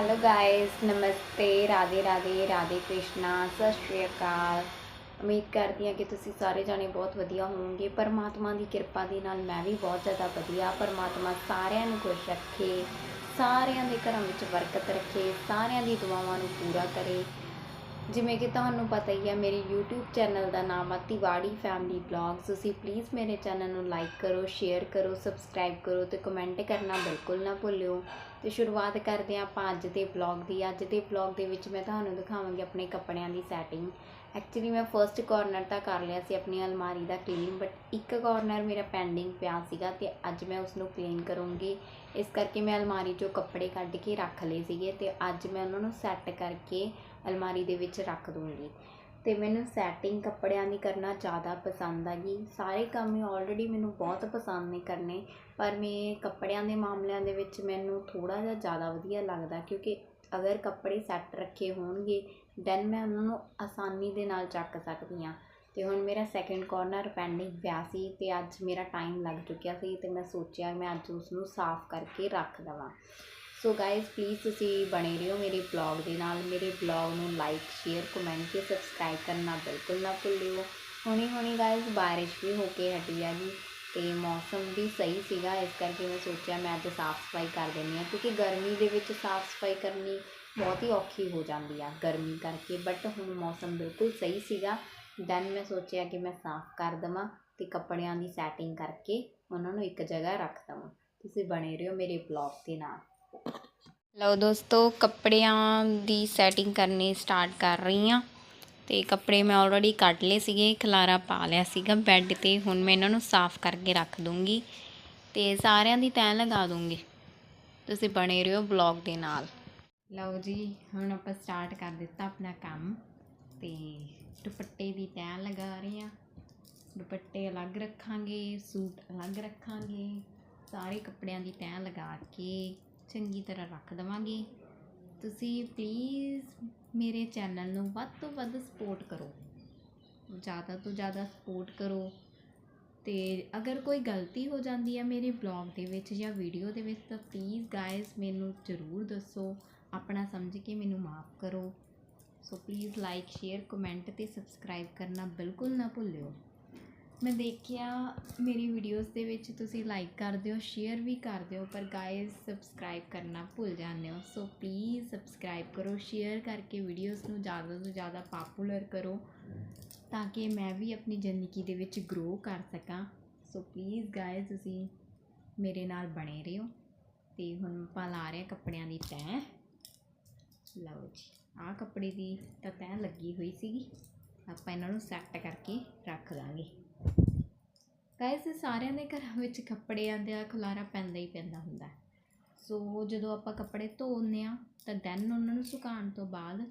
Hello guys ਨਮਸਤੇ ਰਾਧੇ ਰਾਧੇ ਰਾਧੇ ਕ੍ਰਿਸ਼ਨਾ ਸਤਿ ਸ਼੍ਰੀ ਅਕਾਲ ਉਮੀਦ ਕਰਦੀ ਹਾਂ ਕਿ ਤੁਸੀਂ ਸਾਰੇ ਜਾਣੇ ਬਹੁਤ ਵਧੀਆ ਹੋਵੋਗੇ ਪਰਮਾਤਮਾ ਦੀ ਕਿਰਪਾ ਦੇ ਨਾਲ ਮੈਂ ਵੀ ਬਹੁਤ ਜ਼ਿਆਦਾ ਵਧੀਆ ਪਰਮਾਤਮਾ ਸਾਰਿਆਂ ਨੂੰ ਖੁਸ਼ ਰੱਖੇ ਸਾਰਿਆਂ ਦੇ ਘਰਾਂ ਵਿੱਚ ਬਰਕਤ ਰੱਖੇ ਸਾਰਿਆਂ ਦੀ ਦੁਆਵਾਂ ਨੂੰ ਪੂਰਾ ਕਰੇ ਜਿਵੇਂ ਕਿ ਤੁਹਾਨੂੰ ਪਤਾ ਹੀ ਹੈ, ਮੇਰੇ YouTube ਚੈਨਲ ਦਾ ਨਾਮ ਆ ਤਿਵਾੜੀ ਫੈਮਿਲੀ ਬਲੌਗਸ ਤੁਸੀਂ ਪਲੀਜ਼ ਮੇਰੇ ਚੈਨਲ ਨੂੰ ਲਾਈਕ ਕਰੋ ਸ਼ੇਅਰ ਕਰੋ ਸਬਸਕ੍ਰਾਈਬ ਕਰੋ ਤੇ ਕਮੈਂਟ ਕਰਨਾ ਬਿਲਕੁਲ ਨਾ ਭੁੱਲਿਓ। ਤੇ ਸ਼ੁਰੂਆਤ ਕਰਦੇ ਹਾਂ ਆਪਾਂ ਅੱਜ ਦੇ ਵਲੌਗ ਦੀ। ਅੱਜ ਦੇ ਵਲੌਗ ਦੇ ਵਿੱਚ ਮੈਂ ਤੁਹਾਨੂੰ ਦਿਖਾਵਾਂਗੀ ਆਪਣੇ ਕੱਪੜਿਆਂ ਦੀ ਸੈਟਿੰਗ ਐਕਚੁਅਲੀ ਮੈਂ ਫਰਸਟ ਕਾਰਨਰ ਤਾਂ ਕਰ ਲਿਆ ਸੀ ਆਪਣੀ ਅਲਮਾਰੀ ਦਾ ਕਲੀਨ ਬਟ ਇੱਕ ਕਾਰਨਰ ਮੇਰਾ ਪੈਂਡਿੰਗ ਪਿਆ ਸੀਗਾ ਤੇ ਅੱਜ ਮੈਂ ਉਸ ਨੂੰ ਕਲੀਨ ਕਰੂੰਗੀ। ਇਸ ਕਰਕੇ ਮੈਂ ਅਲਮਾਰੀ 'ਚੋਂ ਕੱਪੜੇ ਕੱਢ ਕੇ ਰੱਖ ਲਏ ਸੀਗੇ ਅਤੇ ਅੱਜ ਮੈਂ ਉਹਨਾਂ ਨੂੰ ਸੈੱਟ ਕਰਕੇ ਅਲਮਾਰੀ ਦੇ ਵਿੱਚ ਰੱਖ ਦੂੰਗੀ। ਅਤੇ ਮੈਨੂੰ ਸੈਟਿੰਗ ਕੱਪੜਿਆਂ ਦੀ ਕਰਨਾ ਜ਼ਿਆਦਾ ਪਸੰਦ ਆ ਗਈ ਸਾਰੇ ਕੰਮ ਹੀ ਆਲਰੇਡੀ ਮੈਨੂੰ ਬਹੁਤ ਪਸੰਦ ਨੇ ਕਰਨੇ, ਪਰ ਮੈਂ ਕੱਪੜਿਆਂ ਦੇ ਮਾਮਲਿਆਂ ਦੇ ਵਿੱਚ ਮੈਨੂੰ ਥੋੜ੍ਹਾ ਜਿਹਾ ਜ਼ਿਆਦਾ ਵਧੀਆ ਲੱਗਦਾ ਕਿਉਂਕਿ ਅਗਰ ਕੱਪੜੇ ਸੈੱਟ ਰੱਖੇ ਹੋਣਗੇ ਦੈਨ ਮੈਂ ਉਹਨਾਂ ਨੂੰ ਆਸਾਨੀ ਦੇ ਨਾਲ ਚੱਕ ਸਕਦੀ ਹਾਂ। ਅਤੇ ਹੁਣ ਮੇਰਾ ਸੈਕਿੰਡ ਕੋਰਨਰ ਪੈਂਡਿੰਗ ਪਿਆ ਸੀ ਅਤੇ ਅੱਜ ਮੇਰਾ ਟਾਈਮ ਲੱਗ ਚੁੱਕਿਆ ਸੀ ਅਤੇ ਮੈਂ ਸੋਚਿਆ ਮੈਂ ਅੱਜ ਉਸਨੂੰ ਸਾਫ਼ ਕਰਕੇ ਰੱਖ ਦੇਵਾਂ। ਸੋ ਗਾਇਜ਼ ਪਲੀਜ਼ ਤੁਸੀਂ ਬਣੇ ਰਹੋ ਮੇਰੇ ਬਲੌਗ ਦੇ ਨਾਲ। ਮੇਰੇ ਬਲੌਗ ਨੂੰ ਲਾਈਕ ਸ਼ੇਅਰ ਕਮੈਂਟ ਤੇ ਸਬਸਕ੍ਰਾਈਬ ਕਰਨਾ ਬਿਲਕੁਲ ਨਾ ਭੁੱਲਿਓ। ਹੁਣੀ ਹੁਣੀ ਗਾਇਜ਼ ਬਾਰਿਸ਼ ਵੀ ਹੋ ਕੇ ਹਟੀ ਆ ਜੀ ਤੇ ਮੌਸਮ ਵੀ ਸਹੀ ਸੀਗਾ, ਇਸ ਕਰਕੇ ਮੈਂ ਸੋਚਿਆ ਮੈਂ ਅੱਜ ਸਾਫ਼ ਸਫ਼ਾਈ ਕਰ ਦਿੰਦੀ ਹਾਂ ਕਿਉਂਕਿ ਗਰਮੀ ਦੇ ਵਿੱਚ ਸਾਫ਼ ਸਫ਼ਾਈ ਕਰਨੀ ਬਹੁਤ ਹੀ ਔਖੀ ਹੋ ਜਾਂਦੀ ਆ ਗਰਮੀ ਕਰਕੇ। ਬਟ ਹੁਣ ਮੌਸਮ ਬਿਲਕੁਲ ਸਹੀ ਸੀਗਾ ਦੈਨ ਮੈਂ ਸੋਚਿਆ ਕਿ ਮੈਂ ਸਾਫ਼ ਕਰ ਦਵਾਂ ਅਤੇ ਕੱਪੜਿਆਂ ਦੀ ਸੈਟਿੰਗ ਕਰਕੇ ਉਹਨਾਂ ਨੂੰ ਇੱਕ ਜਗ੍ਹਾ ਰੱਖ ਦਵਾਂ। ਤੁਸੀਂ ਬਣੇ ਰਹੋ ਮੇਰੇ ਬਲੌਗ ਦੇ ਨਾਲ। ਲਓ ਦੋਸਤੋ, ਕੱਪੜਿਆਂ ਦੀ ਸੈਟਿੰਗ ਕਰਨੀ ਸਟਾਰਟ ਕਰ ਰਹੀ ਹਾਂ। ਤੇ ਕੱਪੜੇ ਮੈਂ ਆਲਰੇਡੀ ਕੱਢ ਲਏ ਸੀਗੇ, ਖਲਾਰਾ ਪਾ ਲਿਆ ਸੀਗਾ ਬੈੱਡ ਤੇ। ਹੁਣ ਮੈਂ ਇਹਨਾਂ ਨੂੰ ਸਾਫ਼ ਕਰਕੇ ਰੱਖ ਦੂੰਗੀ ਤੇ ਸਾਰਿਆਂ ਦੀ ਤੈਅ ਲਗਾ ਦੂੰਗੀ। ਤੁਸੀਂ ਬਣੇ ਰਹੋ ਬਲੌਗ ਦੇ ਨਾਲ। ਲਓ ਜੀ, ਹੁਣ ਆਪਾਂ ਸਟਾਰਟ ਕਰ ਦਿੱਤਾ ਆਪਣਾ ਕੰਮ ਤੇ ਦੁਪੱਟੇ ਦੀ ਤੈਅ ਲਗਾ ਰਹੇ ਹਾਂ। ਦੁਪੱਟੇ ਅਲੱਗ ਰੱਖਾਂਗੇ, ਸੂਟ ਅਲੱਗ ਰੱਖਾਂਗੇ। ਸਾਰੇ ਕੱਪੜਿਆਂ ਦੀ ਤੈਅ ਲਗਾ ਕੇ ਚੰਗੀ ਤਰ੍ਹਾਂ ਰੱਖ ਦੇਵਾਂਗੇ। ਤੁਸੀਂ ਪਲੀਜ਼ ਮੇਰੇ ਚੈਨਲ ਨੂੰ ਵੱਧ ਤੋਂ ਵੱਧ ਸਪੋਰਟ ਕਰੋ। ਜ਼ਿਆਦਾ ਤੋਂ ਜ਼ਿਆਦਾ ਸਪੋਰਟ ਕਰੋ। ਤੇ ਅਗਰ ਕੋਈ ਗਲਤੀ ਹੋ ਜਾਂਦੀ ਹੈ ਮੇਰੇ ਬਲੌਗ ਦੇ ਵਿੱਚ ਜਾਂ ਵੀਡੀਓ ਦੇ ਵਿੱਚ ਤਾਂ ਪਲੀਜ਼ ਗਾਇਜ਼ ਮੈਨੂੰ ਜ਼ਰੂਰ ਦੱਸੋ। ਆਪਣਾ ਸਮਝ ਕੇ ਮੈਨੂੰ ਮਾਫ ਕਰੋ। So please like share comment ਤੇ ਸਬਸਕ੍ਰਾਈਬ ਕਰਨਾ ਬਿਲਕੁਲ ਨਾ ਭੁੱਲਿਓ। ਮੈਂ ਦੇਖਿਆ ਮੇਰੀ ਵੀਡੀਓਜ਼ ਦੇ ਵਿੱਚ ਤੁਸੀਂ ਲਾਈਕ ਕਰਦੇ ਹੋ ਸ਼ੇਅਰ ਵੀ ਕਰਦੇ ਹੋ ਪਰ ਗਾਇਜ਼ ਸਬਸਕ੍ਰਾਈਬ ਕਰਨਾ ਭੁੱਲ ਜਾਂਦੇ ਹੋ। ਸੋ ਪਲੀਜ਼ ਸਬਸਕ੍ਰਾਈਬ ਕਰੋ ਸ਼ੇਅਰ ਕਰਕੇ ਵੀਡੀਓਜ਼ ਨੂੰ ਜ਼ਿਆਦਾ ਤੋਂ ਜ਼ਿਆਦਾ ਪਾਪੂਲਰ ਕਰੋ, ਤਾਂ ਕਿ ਮੈਂ ਵੀ ਆਪਣੀ ਜ਼ਿੰਦਗੀ ਦੇ ਵਿੱਚ ਗਰੋ ਕਰ ਸਕਾਂ। ਸੋ ਪਲੀਜ਼ ਗਾਇਜ਼ ਤੁਸੀਂ ਮੇਰੇ ਨਾਲ ਬਣੇ ਰਹੋ। ਤੇ ਹੁਣ ਆਪਾਂ ਲਾ ਰਹੇ ਹਾਂ ਕੱਪੜਿਆਂ ਦੀ ਤੈਅ। ਲਓ ਜੀ। ਆਹ ਕੱਪੜੇ ਦੀ ਤਾਂ ਤੈਅ ਲੱਗੀ ਹੋਈ ਸੀਗੀ। ਆਪਾਂ ਇਹਨਾਂ ਨੂੰ ਸੈੱਟ ਕਰਕੇ ਰੱਖ ਦਾਂਗੇ। ਗਾਇਸ ਸਾਰਿਆਂ ਦੇ ਘਰਾਂ ਵਿੱਚ ਕੱਪੜਿਆਂ ਦਾ ਖੁਲਾਰਾ ਪੈਂਦਾ ਹੀ ਪੈਂਦਾ ਹੁੰਦਾ। ਹੈ। ਸੋ ਜਦੋਂ ਆਪਾਂ ਕੱਪੜੇ ਧੋਨੇ ਆ ਤਾਂ ਦੈਨ ਉਹਨਾਂ ਨੂੰ ਸੁਕਾਉਣ ਤੋਂ ਬਾਅਦ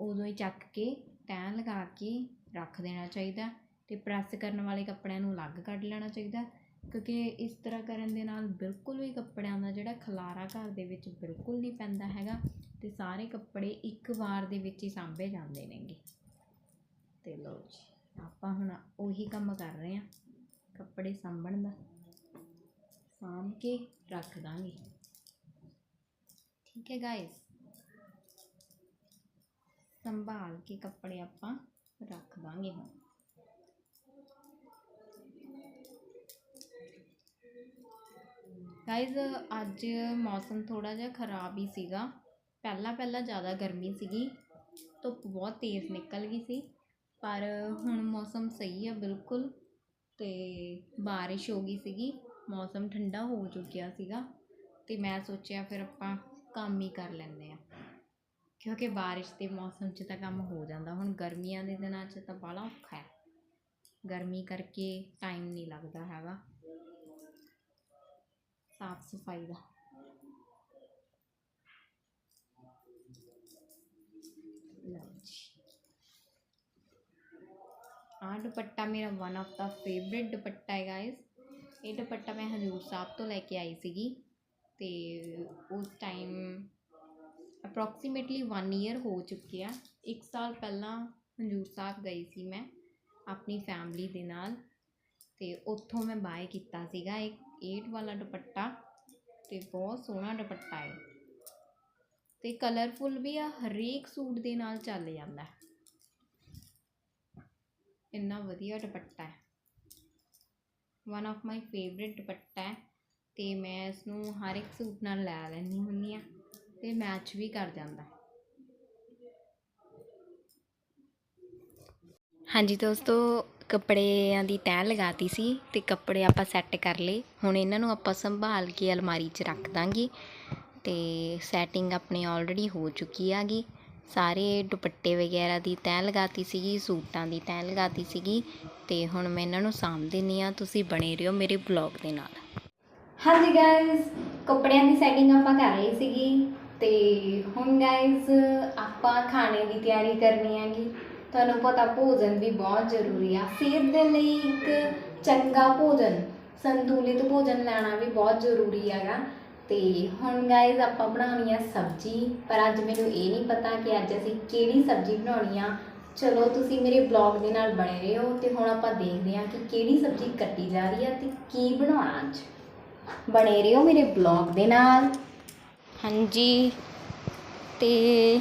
ਉਦੋਂ ਹੀ ਚੱਕ ਕੇ ਤੈਅ ਲਗਾ ਕੇ ਰੱਖ ਦੇਣਾ ਚਾਹੀਦਾ ਤੇ ਪ੍ਰੈਸ ਕਰਨ ਵਾਲੇ ਕੱਪੜਿਆਂ ਨੂੰ ਅਲੱਗ ਕੱਢ ਲੈਣਾ ਚਾਹੀਦਾ। ਕਿਉਂਕਿ ਇਸ ਤਰ੍ਹਾਂ ਕਰਨ ਦੇ ਨਾਲ ਬਿਲਕੁਲ ਵੀ ਕੱਪੜਿਆਂ ਦਾ ਜਿਹੜਾ ਖਲਾਰਾ ਘਰ ਦੇ ਵਿੱਚ ਬਿਲਕੁਲ ਨਹੀਂ ਪੈਂਦਾ ਹੈਗਾ ਅਤੇ ਸਾਰੇ ਕੱਪੜੇ ਇੱਕ ਵਾਰ ਦੇ ਵਿੱਚ ਹੀ ਸਾਂਭੇ ਜਾਂਦੇ ਨੇਗੇ। ਤੇ ਲਓ ਜੀ, ਆਪਾਂ ਹੁਣ ਉਹੀ ਕੰਮ ਕਰ ਰਹੇ ਹਾਂ, ਕੱਪੜੇ ਸਾਂਭਣ ਦਾ। ਸਾਂਭ ਕੇ ਰੱਖ ਦਾਂਗੇ। ਠੀਕ ਹੈ ਗਾਇਸ ਸੰਭਾਲ ਕੇ ਕੱਪੜੇ ਆਪਾਂ ਰੱਖ ਦਾਂਗੇ ਹੁਣ। ਗਾਇਸ ਅੱਜ ਮੌਸਮ ਥੋੜ੍ਹਾ ਜਿਹਾ ਖਰਾਬ ਹੀ ਸੀਗਾ। ਪਹਿਲਾਂ ਪਹਿਲਾਂ ਜ਼ਿਆਦਾ ਗਰਮੀ ਸੀਗੀ। ਧੁੱਪ ਬਹੁਤ ਤੇਜ਼ ਨਿਕਲ ਗਈ ਸੀ। ਪਰ ਹੁਣ ਮੌਸਮ ਸਹੀ ਆ ਬਿਲਕੁਲ ਅਤੇ ਬਾਰਿਸ਼ ਹੋ ਗਈ ਸੀਗੀ। ਮੌਸਮ ਠੰਡਾ ਹੋ ਚੁੱਕਿਆ ਸੀਗਾ ਅਤੇ ਮੈਂ ਸੋਚਿਆ ਫਿਰ ਆਪਾਂ ਕੰਮ ਹੀ ਕਰ ਲੈਂਦੇ ਹਾਂ। ਕਿਉਂਕਿ ਬਾਰਿਸ਼ ਦੇ ਮੌਸਮ 'ਚ ਤਾਂ ਕੰਮ ਹੋ ਜਾਂਦਾ। ਹੁਣ ਗਰਮੀਆਂ ਦੇ ਦਿਨਾਂ 'ਚ ਤਾਂ ਬਾਹਲਾ ਔਖਾ ਹੈ। ਗਰਮੀ ਕਰਕੇ ਟਾਈਮ ਨਹੀਂ ਲੱਗਦਾ ਹੈਗਾ। ਸਾਫ਼ ਸਫ਼ਾਈ ਦਾ। ਲਓ ਆਹ ਦੁਪੱਟਾ ਮੇਰਾ ਵਨ ਆਫ ਦਾ ਫੇਵਰਿਟ ਦੁਪੱਟਾ ਹੈ ਗਾਇਸ ਇਹ ਦੁਪੱਟਾ ਮੈਂ ਹਜੂਰ ਸਾਹਿਬ ਤੋਂ ਲੈ ਕੇ ਆਈ ਸੀਗੀ ਤੇ ਉਸ ਟਾਈਮ ਅਪਰੋਕਸੀਮੇਟਲੀ 1 ਈਅਰ ਹੋ ਚੁੱਕਿਆ ਇੱਕ ਸਾਲ ਪਹਿਲਾਂ ਹਜੂਰ ਸਾਹਿਬ ਗਈ ਸੀ ਮੈਂ ਆਪਣੀ ਫੈਮਿਲੀ ਦੇ ਨਾਲ ਤੇ ਉੱਥੋਂ ਮੈਂ ਬਾਏ ਕੀਤਾ ਸੀਗਾ ਇੱਕ 8 ਵਾਲਾ ਦੁਪੱਟਾ ਤੇ ਬਹੁਤ ਸੋਹਣਾ ਦੁਪੱਟਾ ਹੈ ਤੇ ਕਲਰਫੁਲ ਵੀ ਆ, ਹਰੇਕ ਸੂਟ ਦੇ ਨਾਲ ਚੱਲ ਜਾਂਦਾ ਹੈ। ਇੰਨਾ ਵਧੀਆ ਦੁਪੱਟਾ ਹੈ ਵਨ ਆਫ ਮਾਈ ਫੇਵਰਿਟ ਦੁਪੱਟਾ ਹੈ ਤੇ ਮੈਂ ਇਸ ਨੂੰ ਹਰ ਇੱਕ ਸੂਟ ਨਾਲ ਲੈ ਲੈਂਦੀ ਹੁੰਦੀ ਆ ਤੇ ਮੈਚ ਵੀ ਕਰ ਜਾਂਦਾ ਹੈ। ਹਾਂਜੀ ਦੋਸਤੋ ਕੱਪੜਿਆਂ ਦੀ ਤੈਅ ਲਗਾਤੀ ਸੀ ਅਤੇ ਕੱਪੜੇ ਆਪਾਂ ਸੈੱਟ ਕਰ ਲਏ। ਹੁਣ ਇਹਨਾਂ ਨੂੰ ਆਪਾਂ ਸੰਭਾਲ ਕੇ ਅਲਮਾਰੀ 'ਚ ਰੱਖ ਦਾਂਗੇ ਅਤੇ ਸੈਟਿੰਗ ਆਪਣੀ ਆਲਰੇਡੀ ਹੋ ਚੁੱਕੀ ਆਗੀ। ਸਾਰੇ ਦੁਪੱਟੇ ਵਗੈਰਾ ਦੀ ਤੈਅ ਲਗਾਤੀ ਸੀਗੀ, ਸੂਟਾਂ ਦੀ ਤੈਅ ਲਗਾਤੀ ਸੀਗੀ ਤੇ ਹੁਣ ਮੈਂ ਇਹਨਾਂ ਨੂੰ ਸਾਂਭ ਦਿੰਨੀ ਆ। ਤੁਸੀਂ ਬਣੇ ਰਹੋ ਮੇਰੇ ਬਲੌਗ ਦੇ ਨਾਲ। ਹਾਂਜੀ ਗਾਇਜ਼ ਕੱਪੜਿਆਂ ਦੀ ਸੈਟਿੰਗ ਆਪਾਂ ਕਰ ਲਈ ਸੀਗੀ ਤੇ ਹੁਣ ਗਾਇਜ਼ ਆਪਾਂ ਖਾਣੇ ਦੀ ਤਿਆਰੀ ਕਰਨੀ ਹੈਗੀ। ਤੁਹਾਨੂੰ ਪਤਾ ਭੋਜਨ ਵੀ ਬਹੁਤ ਜ਼ਰੂਰੀ ਆ। ਸਿਹਤ ਦੇ ਲਈ ਇੱਕ ਚੰਗਾ ਭੋਜਨ, ਸੰਤੁਲਿਤ ਭੋਜਨ ਲੈਣਾ ਵੀ ਬਹੁਤ ਜ਼ਰੂਰੀ ਹੈਗਾ। ਤੇ ਹੁਣ ਗਾਇਜ਼ ਆਪਾਂ ਬਣਾਉਣੀ ਆ ਸਬਜ਼ੀ, ਪਰ ਅੱਜ ਮੈਨੂੰ ਇਹ ਨਹੀਂ ਪਤਾ ਕਿ ਅੱਜ ਅਸੀਂ ਕਿਹੜੀ ਸਬਜ਼ੀ ਬਣਾਉਣੀ ਆ। ਚਲੋ ਤੁਸੀਂ ਮੇਰੇ ਬਲੌਗ ਦੇ ਨਾਲ ਬਣੇ ਰਹੋ ਤੇ ਹੁਣ ਆਪਾਂ ਦੇਖਦੇ ਹਾਂ ਕਿ ਕਿਹੜੀ ਸਬਜ਼ੀ ਕੱਟੀ ਜਾ ਰਹੀ ਆ ਤੇ ਕੀ ਬਣਾਉਣਾ ਅੱਜ। ਬਣੇ ਰਹੋ ਮੇਰੇ ਬਲੌਗ ਦੇ ਨਾਲ। ਹਾਂਜੀ, ਤੇ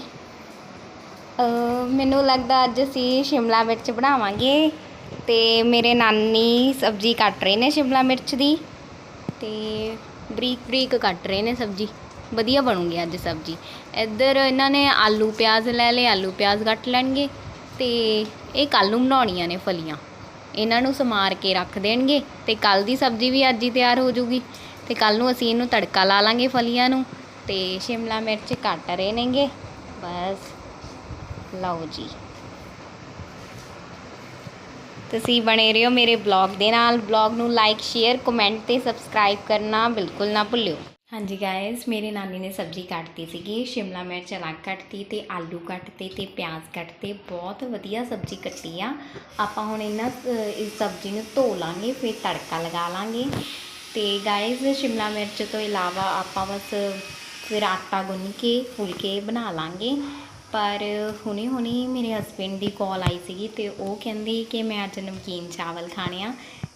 ਮੈਨੂੰ ਲੱਗਦਾ ਅੱਜ ਅਸੀਂ ਸ਼ਿਮਲਾ ਮਿਰਚ ਬਣਾਵਾਂਗੇ ਤੇ ਮੇਰੇ ਨਾਨੀ ਸਬਜ਼ੀ ਕੱਟ ਰਹੇ ਨੇ ਸ਼ਿਮਲਾ ਮਿਰਚ ਦੀ ਤੇ ਬਰੀਕ ਬਰੀਕ ਕੱਟ ਰਹੇ ਨੇ ਸਬਜ਼ੀ। ਵਧੀਆ ਬਣੂਗੀ ਅੱਜ ਸਬਜ਼ੀ। ਇੱਧਰ ਇਹਨਾਂ ਨੇ ਆਲੂ ਪਿਆਜ਼ ਲੈ ਲਏ, ਆਲੂ ਪਿਆਜ਼ ਕੱਟ ਲੈਣਗੇ ਤੇ ਇਹ ਕੱਲ੍ਹ ਨੂੰ ਬਣਾਉਣੀਆਂ ਨੇ ਫਲੀਆਂ। ਇਹਨਾਂ ਨੂੰ ਸਮਾਰ ਕੇ ਰੱਖ ਦੇਣਗੇ ਤੇ ਕੱਲ ਦੀ ਸਬਜ਼ੀ ਵੀ ਅੱਜ ਹੀ ਤਿਆਰ ਹੋ ਜੂਗੀ। ਤੇ ਕੱਲ ਨੂੰ ਅਸੀਂ ਇਹਨੂੰ ਤੜਕਾ ਲਾ ਲਾਂਗੇ ਫਲੀਆਂ ਨੂੰ ਤੇ ਸ਼ਿਮਲਾ ਮਿਰਚ ਕੱਟ ਰਹੇ ਨੇਗੇ। ਬਸ। ਲਓ ਜੀ। ਤੁਸੀਂ ਬਣੇ ਰਹੋ ਮੇਰੇ ਬਲੌਗ ਦੇ ਨਾਲ। ਬਲੌਗ ਨੂੰ ਲਾਈਕ ਸ਼ੇਅਰ ਕਮੈਂਟ ਤੇ ਸਬਸਕ੍ਰਾਈਬ ਕਰਨਾ ਬਿਲਕੁਲ ਨਾ ਭੁੱਲਿਓ। ਹਾਂਜੀ ਗਾਇਸ ਮੇਰੇ ਨਾਨੀ ਨੇ ਸਬਜ਼ੀ ਕੱਟਤੀ ਸੀਗੀ, ਸ਼ਿਮਲਾ ਮਿਰਚ ਅਲੱਗ ਕੱਟਤੀ ਤੇ ਆਲੂ ਕੱਟਤੇ ਤੇ ਪਿਆਜ਼ ਕੱਟਤੇ। ਬਹੁਤ ਵਧੀਆ ਸਬਜ਼ੀ ਕੱਟੀ ਆ। ਆਪਾਂ ਹੁਣ ਇਹਨਾਂ ਇਸ ਸਬਜ਼ੀ ਨੂੰ ਧੋ ਲਾਂਗੇ, ਫਿਰ ਤੜਕਾ ਲਗਾ ਲਾਂਗੇ। ਤੇ ਗਾਇਸ ਸ਼ਿਮਲਾ ਮਿਰਚ ਤੋਂ ਇਲਾਵਾ ਆਪਾਂ ਬਸ ਫਿਰ ਆਟਾ ਗੁੰਨ ਕੇ, ਫੁਲਕੇ ਬਣਾ ਲਾਂਗੇ। ਪਰ ਹੁਣੇ ਹੁਣੇ ਮੇਰੇ ਹਸਬੈਂਡ ਦੀ ਕਾਲ ਆਈ ਸੀਗੀ ਤੇ ਉਹ ਕਹਿੰਦੇ ਕਿ ਮੈਂ ਅੱਜ ਨਮਕੀਨ ਚਾਵਲ ਖਾਣੇ ਆ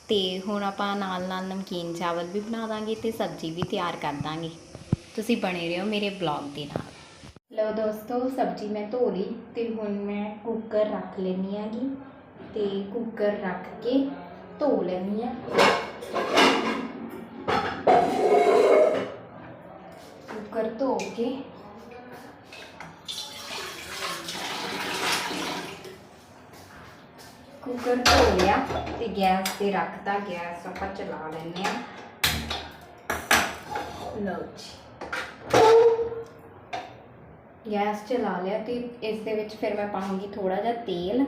ਤੇ ਹੁਣ ਆਪਾਂ ਨਾਲ ਨਾਲ ਨਮਕੀਨ ਚਾਵਲ ਵੀ ਬਣਾ ਦਾਂਗੇ ਤੇ ਸਬਜ਼ੀ ਵੀ ਤਿਆਰ ਕਰ ਦਾਂਗੇ। ਤੁਸੀਂ ਬਣੇ ਰਹੋ ਮੇਰੇ ਬਲੌਗ ਦੇ ਨਾਲ। ਲਓ ਦੋਸਤੋ, ਸਬਜ਼ੀ ਮੈਂ ਧੋ ਲਈ ਤੇ ਹੁਣ ਮੈਂ ਕੁੱਕਰ ਰੱਖ ਲੈਣੀ ਆਗੀ ਤੇ ਕੁੱਕਰ ਰੱਖ ਕੇ ਧੋ ਲੈਣੀ ਆ। ਕੁੱਕਰ ਧੋ ਕੇ ਕੁੱਕਰ ਧੋ ਲਿਆ ਤੇ ਗੈਸ ਤੇ ਰੱਖਤਾ, ਗੈਸ ਆਪਾਂ ਚਲਾ ਲੈਂਦੇ ਆ ਲਓ ਜੀ। ਗੈਸ ਚਲਾ ਲਿਆ ਤੇ ਇਸ ਦੇ ਵਿੱਚ ਫਿਰ ਮੈਂ ਪਾਉਂਗੀ ਥੋੜਾ ਜਿਹਾ ਤੇਲ,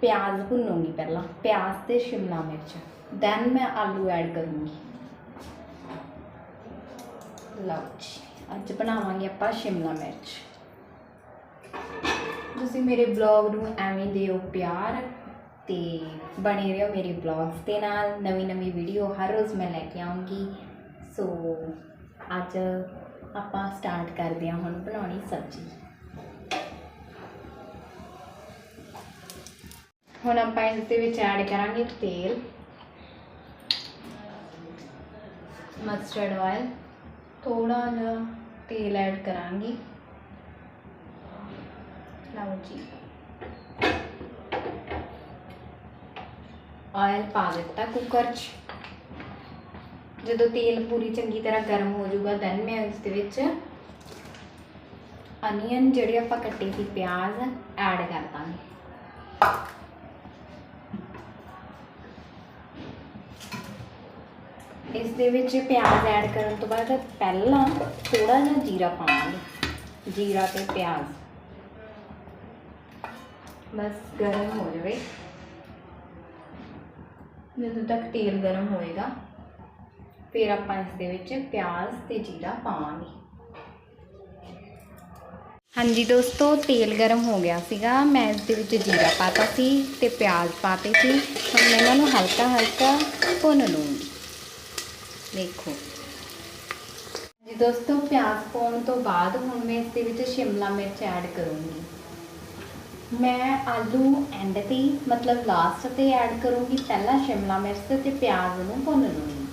ਪਿਆਜ਼ ਭੁੰਨੂਗੀ ਪਹਿਲਾਂ, ਪਿਆਜ਼ ਤੇ ਸ਼ਿਮਲਾ ਮਿਰਚ। ਦੈਨ ਮੈਂ ਆਲੂ ਐਡ ਕਰੂੰਗੀ। ਲਓ ਜੀ, ਅੱਜ ਬਣਾਵਾਂਗੇ ਆਪਾਂ ਸ਼ਿਮਲਾ ਮਿਰਚ। ਤੁਸੀਂ ਮੇਰੇ ਬਲੌਗ ਨੂੰ ਐਵੇਂ ਦਿਓ ਪਿਆਰ। ਤੇ ਬਣੇ ਰਹੋ ਮੇਰੇ ਬਲੌਗਸ ਦੇ ਨਾਲ। ਨਵੀਂ ਨਵੀਂ ਵੀਡੀਓ ਹਰ ਰੋਜ਼ ਮੈਂ ਲੈ ਕੇ ਆਉਂਗੀ। ਸੋ ਅੱਜ ਆਪਾਂ ਸਟਾਰਟ ਕਰਦੇ ਹਾਂ ਹੁਣ ਬਣਾਉਣੀ ਸਬਜ਼ੀ। ਹੁਣ ਆਪਾਂ ਇਸ ਦੇ ਵਿੱਚ ਐਡ ਕਰਾਂਗੇ ਤੇਲ ਮਸਟਰਡ ਆਇਲ ਥੋੜਾ ਜਿਹਾ ਤੇਲ ਐਡ ਕਰਾਂਗੀ। ਲਓ ਜੀ। ਆਇਲ ਪਾ ਦਿੱਤਾ ਕੁੱਕਰ 'ਚ। ਜਦੋਂ ਤੇਲ ਪੂਰੀ ਚੰਗੀ ਤਰ੍ਹਾਂ ਗਰਮ ਹੋ ਜਾਊਗਾ ਦੈਨ ਮੈਂ ਇਸ ਦੇ ਵਿੱਚ ਅਨੀਅਨ ਜਿਹੜੇ ਆਪਾਂ ਕੱਟੇ ਸੀ, ਪਿਆਜ਼ ਐਡ ਕਰ ਦਾਂਗੇ। ਇਸ ਦੇ ਵਿੱਚ ਪਿਆਜ਼ ਐਡ ਕਰਨ ਤੋਂ ਬਾਅਦ ਪਹਿਲਾਂ ਥੋੜਾ ਜਿਹਾ ਜੀਰਾ ਪਾਵਾਂਗੇ। ਜੀਰਾ ਤੇ ਪਿਆਜ਼। ਬਸ ਗਰਮ ਹੋ ਜਾਵੇ। ਜਦੋਂ ਤੱਕ ਤੇਲ ਗਰਮ ਹੋਏਗਾ, ਫਿਰ ਆਪਾਂ ਇਸ ਦੇ ਵਿੱਚ ਪਿਆਜ਼ ਤੇ ਜੀਰਾ ਪਾਵਾਂਗੇ। ਹਾਂਜੀ ਦੋਸਤੋ, ਤੇਲ ਗਰਮ ਹੋ ਗਿਆ ਸੀਗਾ। ਮੈਂ ਇਸ ਦੇ ਵਿੱਚ ਜੀਰਾ ਪਾਤਾ ਸੀ ਤੇ ਪਿਆਜ਼ ਪਾਤੇ ਸੀ। ਹੁਣ ਮੈਂ ਇਹਨਾਂ ਨੂੰ ਹਲਕਾ ਹਲਕਾ ਭੁੰਨ ਲੂੰਗੀ ਦੇਖੋ। ਜੀ ਦੋਸਤੋ, ਪਿਆਜ਼ ਪਾਉਣ ਤੋਂ ਬਾਅਦ ਹੁਣ ਮੈਂ ਇਸ ਦੇ ਵਿੱਚ ਸ਼ਿਮਲਾ ਮਿਰਚ ਐਡ ਕਰੂੰਗੀ। ਮੈਂ ਆਲੂ ਐਂਡ ਤੇ ਮਤਲਬ ਲਾਸਟ ਤੇ ਐਡ ਕਰੂੰਗੀ ਪਹਿਲਾਂ ਸ਼ਿਮਲਾ ਮਿਰਚ ਤੇ ਪਿਆਜ਼ ਨੂੰ ਭੁੰਨ ਲੂੰਗੀ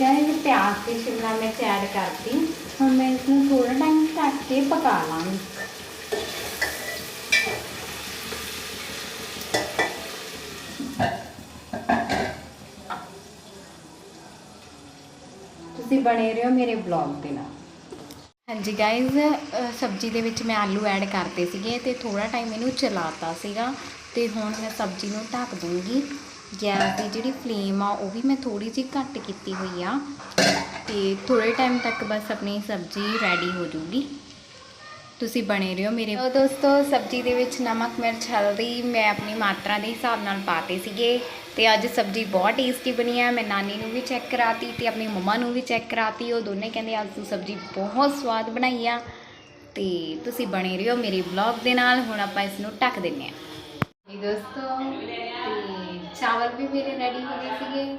ਗਾਇਸ ਪਿਆਜ਼ ਤੇ ਸ਼ਿਮਲਾ ਮਿਰਚ ਐਡ ਕਰਤੀ ਹੁਣ ਮੈਂ ਇਸ ਨੂੰ ਥੋੜਾ ਟਾਈਮ ਢੱਕ ਕੇ ਪਕਾ ਲਾਂਗੀ। ਤੁਸੀਂ ਬਣੇ ਰਹੋ ਮੇਰੇ ਬਲੌਗ ਦੇ ਨਾਲ। ਹਾਂਜੀ ਗਾਇਜ਼ ਸਬਜ਼ੀ ਦੇ ਵਿੱਚ ਮੈਂ ਆਲੂ ਐਡ ਕਰਤੇ ਸੀਗੇ ਤੇ ਥੋੜਾ ਟਾਈਮ ਇਹਨੂੰ ਚਲਾਤਾ ਸੀਗਾ ਤੇ ਹੁਣ ਮੈਂ ਸਬਜ਼ੀ ਨੂੰ ਢੱਕ ਦੂੰਗੀ। ਗੈਸ ਦੀ ਜਿਹੜੀ ਫਲੇਮ ਆ ਉਹ ਵੀ ਮੈਂ ਥੋੜੀ ਜਿਹੀ ਘੱਟ ਕੀਤੀ ਹੋਈ ਆ। ਤੇ ਥੋੜੇ ਟਾਈਮ ਤੱਕ ਬਸ ਆਪਣੀ ਸਬਜ਼ੀ ਰੈਡੀ ਹੋ ਜੂਗੀ ਤੁਸੀਂ ਬਣੇ ਰਹੋ ਮੇਰੇ ਦੋਸਤੋ ਸਬਜ਼ੀ ਦੇ ਵਿੱਚ ਨਮਕ ਮਿਰਚ ਹਲਦੀ ਮੈਂ ਆਪਣੀ ਮਾਤਰਾ ਦੇ ਹਿਸਾਬ ਨਾਲ ਪਾਤੇ ਸੀਗੇ। ਤੇ ਅੱਜ ਸਬਜ਼ੀ ਬਹੁਤ ਟੇਸਟੀ ਬਣੀ ਹੈ ਮੈਂ ਨਾਨੀ ਨੂੰ ਵੀ ਚੈੱਕ ਕਰਾਤੀ ਤੇ ਆਪਣੀ ਮੰਮਾ ਨੂੰ ਵੀ ਚੈੱਕ ਕਰਾਤੀ। ਉਹ ਦੋਨੇ ਕਹਿੰਦੇ ਅੱਜ ਤੂੰ ਸਬਜ਼ੀ ਬਹੁਤ ਸਵਾਦ ਬਣਾਈ ਆ। ਤੇ ਤੁਸੀਂ ਬਣੇ ਰਹੋ ਮੇਰੇ ਵਲੌਗ ਦੇ ਨਾਲ। ਹੁਣ ਆਪਾਂ ਇਸ ਨੂੰ ਢੱਕ ਦਿੰਨੇ ਆ। ਜੀ ਦੋਸਤੋ ਚਾਵਲ ਵੀ ਮੇਰੇ ਰੈਡੀ ਹੋ ਗਏ ਸੀਗੇ।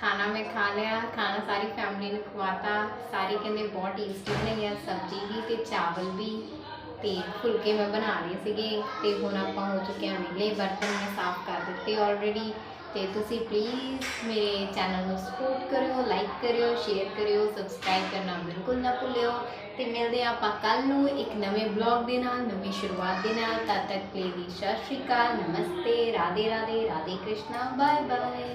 ਖਾਣਾ ਮੈਂ ਖਾ ਲਿਆ, ਖਾਣਾ ਸਾਰੀ ਫੈਮਿਲੀ ਨੂੰ ਖਵਾਤਾ। ਸਾਰੇ ਕਹਿੰਦੇ ਬਹੁਤ ਟੇਸਟੀ ਬਣਾਈ ਆ, ਸਬਜ਼ੀ ਵੀ ਤੇ ਚਾਵਲ ਵੀ ਤੇ ਫੁਲਕੇ ਮੈਂ ਬਣਾ ਲਏ ਸੀਗੇ ਤੇ ਹੁਣ ਆਪਾਂ ਹੋ ਚੁੱਕੇ ਹਾਂ ਵਿਹਲੇ ਬਰਤਨ, ਮੈਂ ਸਾਫ਼ ਕਰ ਦਿੱਤੇ ਆਲਰੇਡੀ ਤੇ ਤੁਸੀਂ ਪਲੀਜ਼ ਮੇਰੇ ਚੈਨਲ ਨੂੰ ਸਪੋਰਟ ਕਰਿਓ ਲਾਈਕ ਕਰਿਓ ਸ਼ੇਅਰ ਕਰਿਓ ਸਬਸਕ੍ਰਾਈਬ ਕਰਨਾ ਬਿਲਕੁਲ ਨਾ ਭੁੱਲਿਓ। ਤੇ ਮਿਲਦੇ ਹਾਂ ਆਪਾਂ ਕੱਲ ਨੂੰ ਇੱਕ ਨਵੇਂ ਬਲੌਗ ਦੇ ਨਾਲ, ਨਵੀਂ ਸ਼ੁਰੂਆਤ ਦੇ ਨਾਲ। ਤਦ ਤੱਕ ਲਈ ਦੀ ਸਤਿ ਸ਼੍ਰੀ ਅਕਾਲ, ਨਮਸਤੇ ਰਾਧੇ ਰਾਧੇ ਰਾਧੇ ਕ੍ਰਿਸ਼ਨਾ ਬਾਏ ਬਾਏ